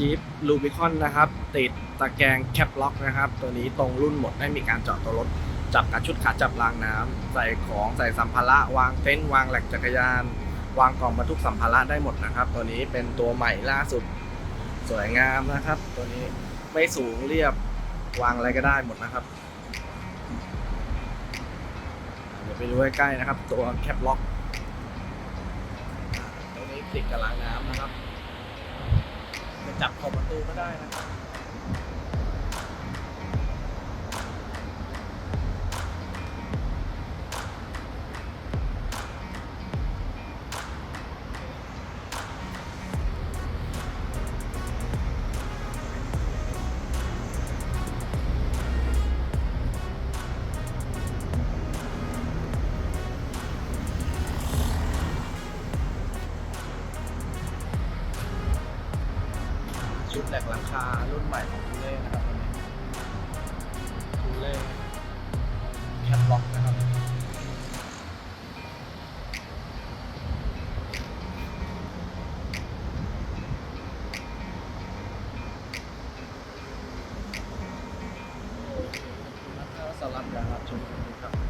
จี๊ปลูบิคอนนะครับ ติดตะแกรงแคปล็อกนะครับ ตัวนี้ตรงรุ่นหมดไม่มีการเจาะตัวรถ จับกับชุดขาจับรางน้ำใส่ของใส่สัมภาระ วางเต็นท์วางแหลกจักรยาน วางกล่องบรรทุกสัมภาระได้หมดนะครับ ตัวนี้เป็นตัวใหม่ล่าสุดสวยงามนะครับ ตัวนี้ไม่สูงเรียบวางอะไรก็ได้หมดนะครับเดี๋ยวไปดูใกล้ๆนะครับ ตัวแคปล็อก ตัวนี้ติดกับรางน้ำนะครับ จับขอบประตูก็ได้นะครับ ชุดแหลกหลังคารุ่นใหม่ของทูเล่นะครับทูเล่แคปล็อกนะครับสำหรับการรับชมครับ